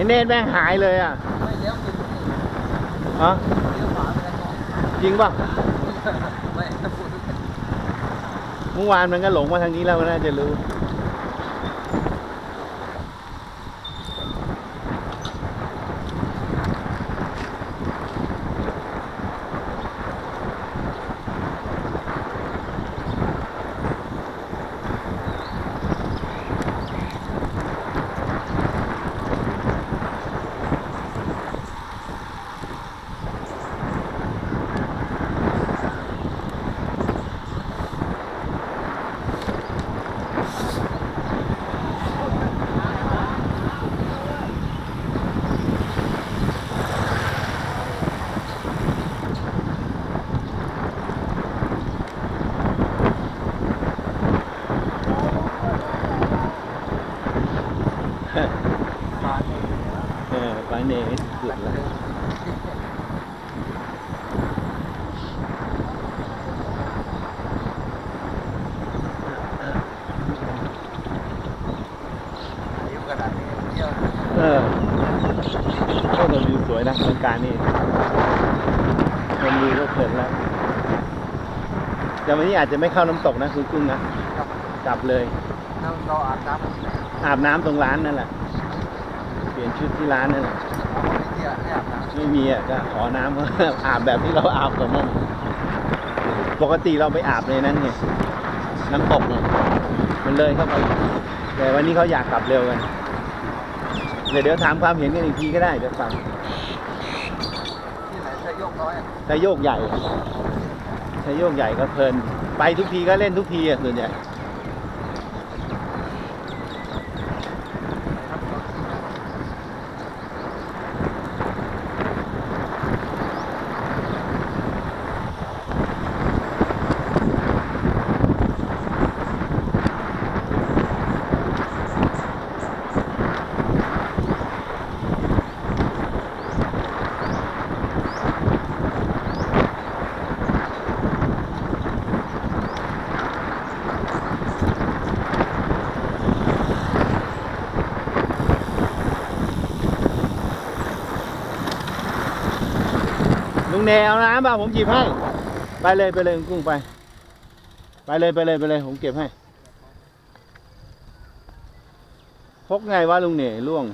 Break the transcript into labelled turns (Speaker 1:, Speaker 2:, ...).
Speaker 1: อ้เนตแม่งหายเลยอะ
Speaker 2: ไม่เลี้ยวกินนี่
Speaker 1: ฮะ
Speaker 2: เลี้ยวขวาไปแล้วก็
Speaker 1: จริงป่ะ
Speaker 2: ไม่ถ้าพูด
Speaker 1: เมื่อวานมันก็หลงมาทางนี้แล้วมันน่าจะรู้ เออปลาเนตสุดแล้ว
Speaker 2: อายุขนาดนี้เที่ยว
Speaker 1: เออก็จะวิวสวยนะบรรยากาศนี่ชมวิวก็เพลินแล้ว แต่วันนี้อาจจะไม่เข้าน้ำตกนะคุณกุ้งนะ
Speaker 2: กับ
Speaker 1: กลับเลย
Speaker 2: เราเราอาบน้ำที่ไหน
Speaker 1: อาบน้ำตรงร้านนั่นแหละเป ลี่ยนชุดที่ร้านนั่นแหละ
Speaker 2: เราไม่เที่ยวไม่อาบน้ำ
Speaker 1: ไม่มีอะก็ขอน้ำอาบแบบที่เราอาบก่อนนั่นปกติเราไปอาบในนั้นไงน้ำตกเนี่ยมันเลยเข้าไปแต่วันนี้เขาอยากกลับเร็วกันเดี๋ยวเดี๋ยวถามความเห็นกันอีกทีก็ได้เดี๋ยวฟัง
Speaker 2: ที่ไหนถ้าโยกน้อยอะ
Speaker 1: ถ้าโยกใหญ่ถ้าโยกใหญ่ก็เพลิน ไปทุกทีก็เล่นทุกทีอะส่วนใหญ่ งแนวน้ำป่ะผมหยิบให้ ไปเลยไปเลยคุณกุ้งไป ไปเลยไปเลยไปเลยผมเก็บให้ พกไงวะลุงเหนล่วง